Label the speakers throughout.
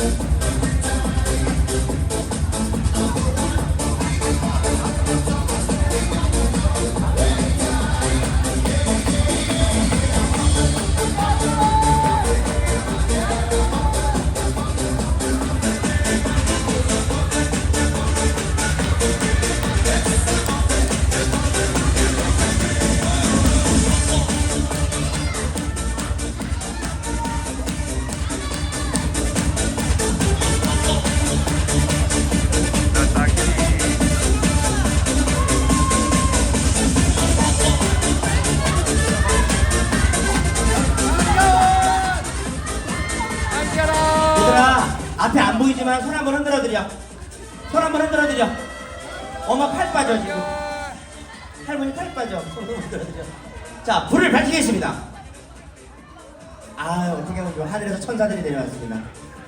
Speaker 1: thank you 보이지만 손 한번 흔들어 드려. 손 한번 흔들어 드려. 엄마 팔 빠져 지금. 할머니 팔 빠져. 자 불을 밝히겠습니다. 아 어떻게 보면 하늘에서 천사들이 내려왔습니다.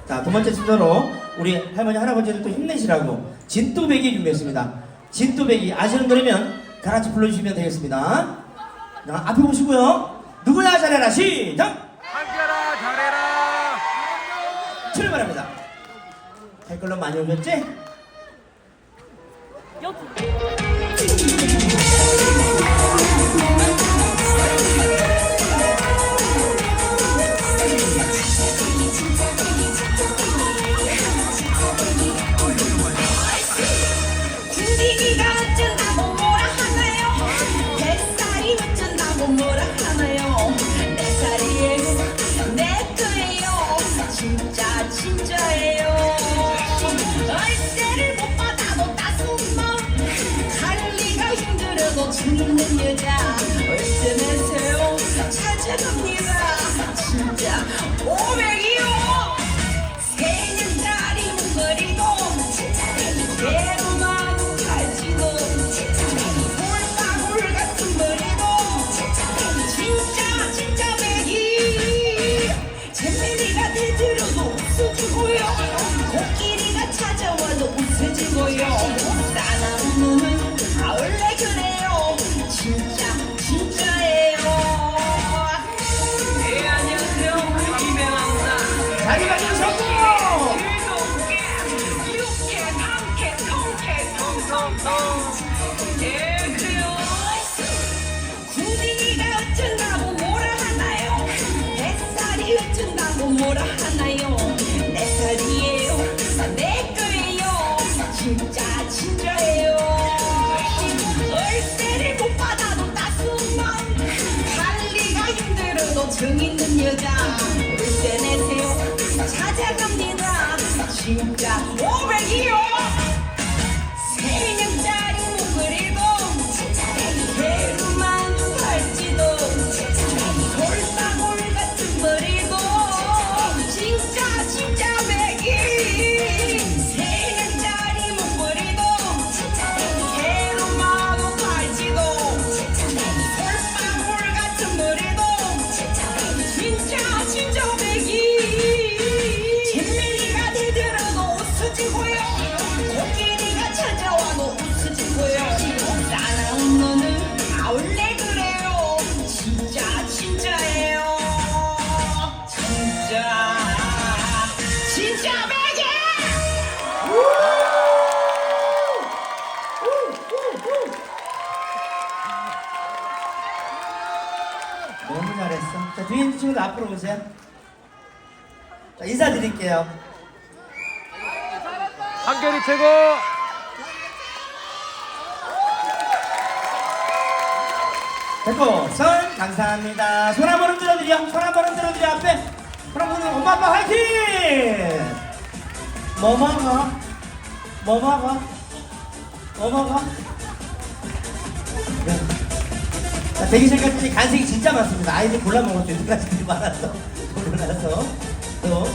Speaker 1: 자 두 번째 순서로 우리 할머니 할아버지들 또 힘내시라고 진또배기 준비했습니다. 진또배기 아시는 노래면 다 같이 불러주시면 되겠습니다. 자 앞에 보시고요. 누구야? 잘해라. 시작
Speaker 2: 함께라 잘해라
Speaker 1: 출발합니다. 댓글로 많이 오셨지?
Speaker 3: 살이에요 내 거예요. 진짜 진짜예요 힘들어 정 있는 여자. 월세 내세요. 찾아갑니다. 진짜 오백이요
Speaker 1: 잘했어. 자, 뒤에 있는 친구들 앞으로 오세요. 자, 인사드릴게요.
Speaker 2: 한결이 최고
Speaker 1: 됐고, 선, 감사합니다. 손 한번 흔들어드려. 손 한번 흔들어드려. 앞에. 손 한번 흔들어. 엄마, 아빠 화이팅! 뭐 먹어? 뭐 먹어? 뭐 먹어? 네. 자, 대기실까지 간식이 진짜 많습니다. 아이들 골라 먹었죠. 누가지들이 많아서. 골라서. 또,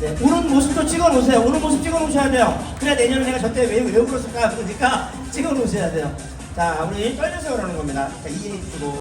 Speaker 1: 네, 우는 모습도 찍어 놓으세요. 우는 모습 찍어 놓으셔야 돼요. 그래야 내년에 내가 저때 왜, 왜 울었을까? 그러니까 찍어 놓으셔야 돼요. 자, 우리 떨려서 그러는 겁니다. 자, 이해해 주시고.